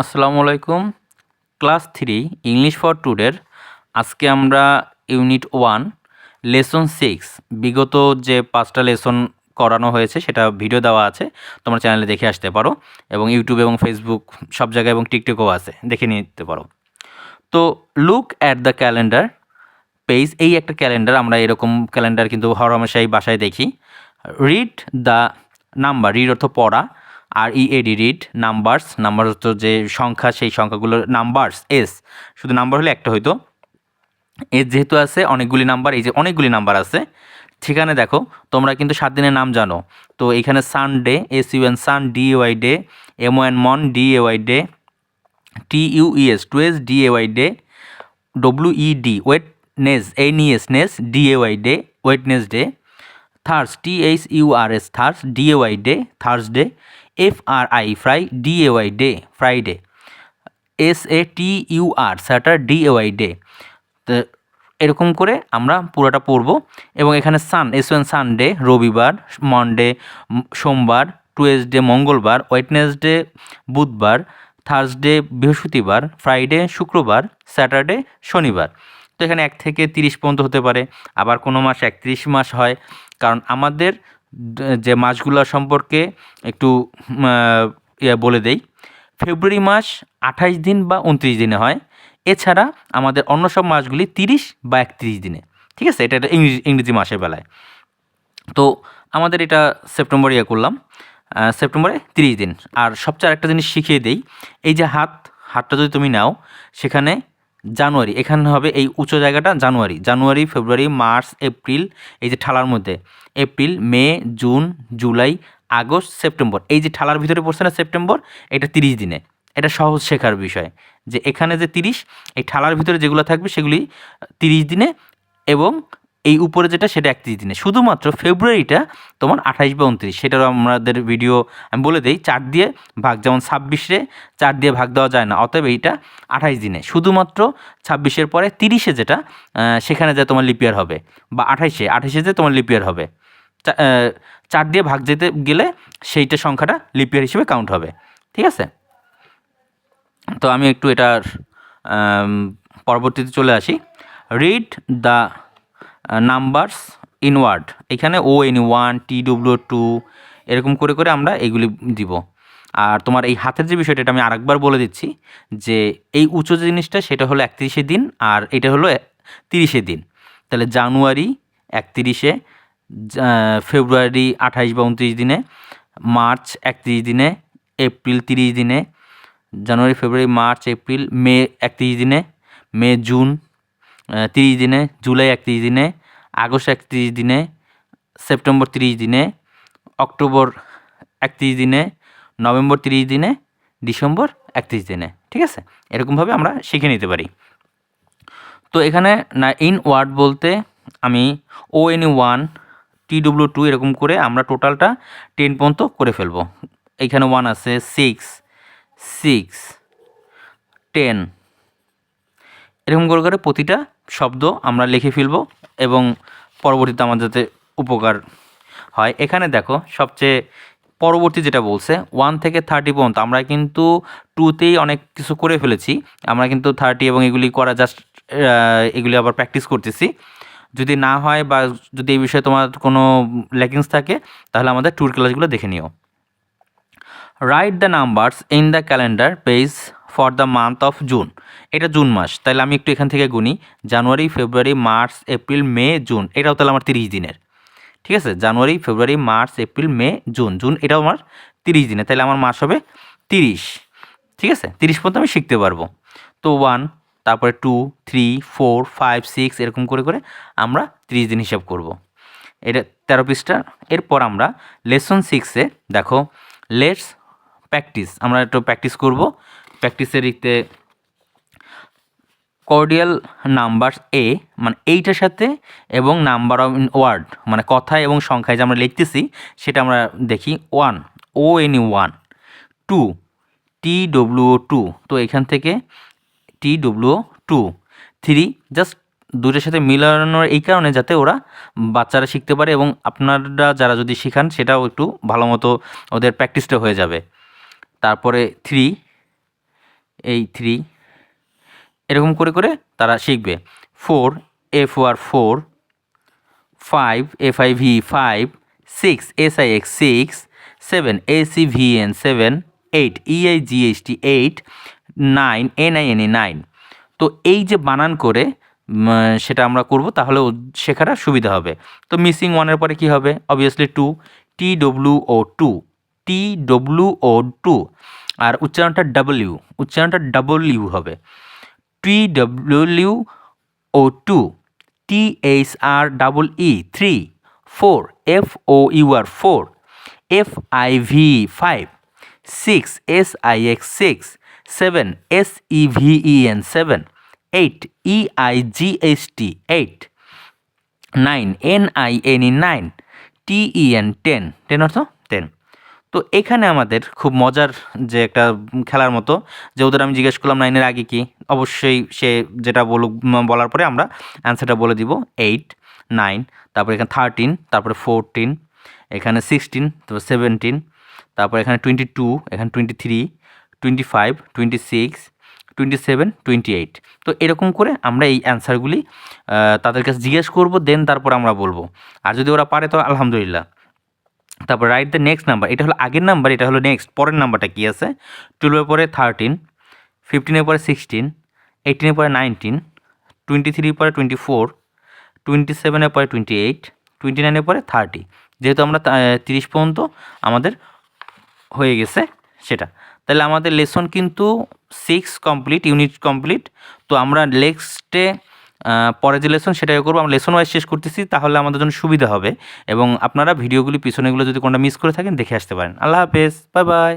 আসসালামু আলাইকুম। Class three, English for টুডের আজকে আমরা ইউনিট ওয়ান, লেসন সিক্স, বিগত যে পাঁচটা লেসন করানো হয়েছে সেটা ভিডিও দেওয়া আছে, তোমার চ্যানেলে দেখে আসতে পারো এবং ইউটিউব এবং ফেসবুক সব জায়গায় এবং টিকটকেও আছে, দেখে নিতে পারো। তো look at the calendar page এই একটা ক্যালেন্ডার আমরা এরকম ক্যালেন্ডার কিন্তু হর হামেশাই বাসায় দেখি। রিড দ্য নাম্বার রিড অর্থ পড়া R E A D read numbers number হচ্ছে যে সংখ্যা, সেই সংখ্যাগুলোর নাম্বারস এস শুধু নাম্বার হলে একটা হইতো। এস যেহেতু আছে, অনেকগুলি নাম্বার এই যে অনেকগুলি নাম্বার আছে। ঠিকানে দেখো, তোমরা কিন্তু সাত দিনের নাম জানো। তো এখানে Sunday S U N sun D Y day M O N mon D A Y day T U E S tues S D A Y day W E D wednes N E S nes D A Y day wednes day thurs T H U R S thurs D A Y day Thursday F R I fri D A Y day Friday S A T U R satur D A Y day তো এরকম করে আমরা পুরোটা পড়ব। এবং এখানে sun S ওয়েন Sunday রবিবার মনডে সোমবার টুয়েসডে মঙ্গলবার ওয়েটনেসডে বুধবার থার্সডে বৃহস্পতিবার ফ্রাইডে শুক্রবার স্যাটারডে শনিবার। তো এখানে এক থেকে তিরিশ পর্যন্ত হতে পারে। আবার কোনো মাস একত্রিশ মাস হয়। কারণ আমাদের যে মাসগুলো সম্পর্কে একটু ইয়ে বলে দেই। ফেব্রুয়ারি মাস আঠাশ দিন বা উনত্রিশ দিনে হয়। এছাড়া আমাদের অন্য সব মাসগুলি তিরিশ বা একত্রিশ দিনে। ঠিক আছে? এটা ইংরেজি ইংরেজি মাসের বেলায়। তো আমাদের এটা সেপ্টেম্বর ইয়ে করলাম। সেপ্টেম্বরে তিরিশ দিন। আর সবচেয়ে আরেকটা জিনিস শিখিয়ে দেই। এই যে হাত, হাতটা যদি তুমি নাও, সেখানে জানুয়ারি, এখানে হবে এই উঁচু জায়গাটা জানুয়ারি জানুয়ারি, ফেব্রুয়ারি, মার্চ, এপ্রিল, এই যে ঠালার মধ্যে, April, May, June, July, August, September, এই যে ঠালার ভিতরে পড়ছে না সেপ্টেম্বর, এটা তিরিশ দিনে, এটা সহজ শেখার বিষয়, যে এখানে যে তিরিশ, এই ঠালার ভিতরে যেগুলো থাকবে সেগুলি তিরিশ দিনে এবং এই উপরে যেটা, সেটা একত্রিশ দিনে। শুধুমাত্র ফেব্রুয়ারিটা তোমার আঠাইশ বা উনত্রিশ, সেটারও আমাদের ভিডিও আমি বলে দিই, চার দিয়ে ভাগ, যেমন ছাব্বিশে চার দিয়ে ভাগ দেওয়া যায় না, অতএব এইটা আঠাইশ দিনে। শুধুমাত্র ছাব্বিশের পরে তিরিশে যেটা সেখানে যে তোমার লিপিয়ার হবে, বা আঠাইশে আঠাইশে যে তোমার লিপিয়ার হবে। চার দিয়ে ভাগ যেতে গেলে সেইটা সংখ্যাটা লিপিয়ার হিসেবে কাউন্ট হবে। ঠিক আছে? তো আমি একটু এটার পরবর্তীতে চলে আসি। রিড দ্য নাম্বারস ইনওয়ার্ড এখানে O N one T W two এরকম করে করে আমরা এগুলি দিব। আর তোমার এই হাতের যে বিষয়টা, এটা আমি আরেকবার বলে দিচ্ছি যে এই উঁচু যে জিনিসটা, সেটা হলো একত্রিশে দিন আর এটা হলো তিরিশে দিন। তাহলে জানুয়ারি একত্রিশে ফেব্রুয়ারি আঠাইশ বা উনত্রিশ দিনে, মার্চ একত্রিশ দিনে, এপ্রিল তিরিশ দিনে, জানুয়ারি, ফেব্রুয়ারি, মার্চ, এপ্রিল, মে একত্রিশ দিনে, মে, জুন তিরিশ দিনে, জুলাই একত্রিশ দিনে, আগস্ট একত্রিশ দিনে, সেপ্টেম্বর তিরিশ দিনে, অক্টোবর একত্রিশ দিনে, নভেম্বর তিরিশ দিনে, ডিসেম্বর একত্রিশ দিনে। ঠিক আছে? এরকমভাবে আমরা শিখে নিতে পারি। তো এখানে না ইন ওয়ার্ড বলতে আমি O N one T W two এরকম করে আমরা টোটালটা টেন পর্যন্ত করে ফেলব। এইখানে ওয়ান আছে সিক্স সিক্স টেন এরকম করে করে প্রতিটা শব্দ আমরা লিখে ফেলব এবং পরবর্তীতে আমাদের যাতে উপকার হয়। এখানে দেখো, সবচেয়ে পরবর্তী যেটা বলছে ওয়ান থেকে থার্টি পর্যন্ত, আমরা কিন্তু টুতেই অনেক কিছু করে ফেলেছি। আমরা কিন্তু থার্টি এবং এগুলি করা জাস্ট এগুলি আবার প্র্যাকটিস করতেছি। যদি না হয় বা যদি এই বিষয়ে তোমার কোনো ল্যাকিংস থাকে, তাহলে আমাদের ট্যুর ক্লাসগুলো দেখে নিও। Write the numbers in the calendar page for the month of June এটা জুন মাস। তাহলে আমি একটু এখান থেকে গুনি। January February March April May June এটাও তাহলে আমার তিরিশ দিনের। ঠিক আছে? January February March April May June June এটাও আমার তিরিশ দিনে তাহলে আমার মাস হবে তিরিশ। ঠিক আছে? তিরিশ পর্যন্ত আমি শিখতে পারব। তো ওয়ান তারপরে two three four five six এরকম করে করে আমরা তিরিশ দিন হিসাব করব। এটা তেরো পৃষ্ঠা। এরপর আমরা লেসন সিক্সে দেখো লেটস প্র্যাকটিস আমরা একটু প্র্যাকটিস করব। প্র্যাকটিসের দিকতে কর্ডিয়াল নাম্বার এ মানে এইটার সাথে এবং নাম্বার অফ ওয়ার্ড মানে কথায় এবং সংখ্যায় যে আমরা লিখতেছি, সেটা আমরা দেখি one O N one two T W two তো এখান থেকে T W two three just দুটোর সাথে মিলানোর এই কারণে যাতে ওরা বাচ্চারা শিখতে পারে এবং আপনারা যারা যদি শেখান, সেটাও একটু ভালো মতো ওদের প্র্যাকটিসটা হয়ে যাবে। তারপরে থ্রি এই থ্রি এরকম করে করে তারা শিখবে। Four F O U R four five F I V five six S I X six seven A C V N seven eight E I G H T eight nine N I N A nine তো এই যে বানান করে সেটা আমরা করব তাহলে শেখাটা সুবিধা হবে। তো মিসিং ওয়ানের পরে কি হবে? Obviously two T W O two T W O two আর উচ্চারণটা ডাব্লিউ উচ্চারণটা ডাবল ইউ হবে। T W O two T H R double E three four F O U R four F I V five six S I X six seven S E V E N seven eight E I G H T eight nine N I N E nine T E N ten ten অর্থ ten তো এখানে আমাদের খুব মজার যে একটা খেলার মতো, যে ওদের আমি জিজ্ঞেস করলাম নাইনের আগে কি? অবশ্যই সে যেটা বলুক বলার পরে আমরা অ্যান্সারটা বলে দিব। এইট নাইন তারপরে এখানে থার্টিন তারপরে ফোরটিন এখানে সিক্সটিন তারপর সেভেন্টিন তারপর এখানে টোয়েন্টি টু এখানে twenty three twenty five twenty six twenty seven twenty eight তো এরকম করে আমরা এই অ্যান্সারগুলি তাদের কাছে জিজ্ঞেস করব দেন তারপর আমরা বলব। আর যদি ওরা পারে তো আলহামদুলিল্লাহ। তারপর রাইট দ্য নেক্সট নাম্বার এটা হলো আগের নাম্বার এটা হলো নেক্সট পরের নাম্বারটা কী আছে? টুয়েলভের পরে থার্টিন ফিফটিনের পরে সিক্সটিন এইটিনের পরে নাইনটিন টোয়েন্টি থ্রির পরে টোয়েন্টি ফোর টোয়েন্টি সেভেনের পরে টোয়েন্টি এইট টোয়েন্টি নাইনের পরে থার্টি যেহেতু আমরা তিরিশ পর্যন্ত আমাদের হয়ে গেছে সেটা। তাহলে আমাদের লেসন কিন্তু সিক্স কমপ্লিট ইউনিট কমপ্লিট তো আমরা নেক্সটে পরে যে লেসন সেটাই করব। আমরা লেসন ওয়াইজ শেষ করতেছি, তাহলে আমাদের জন্য সুবিধা হবে। এবং আপনারা ভিডিওগুলি পিছনেগুলো যদি কোনটা মিস করে থাকেন, দেখে আসতে পারেন। আল্লাহ হাফেজ বাই বাই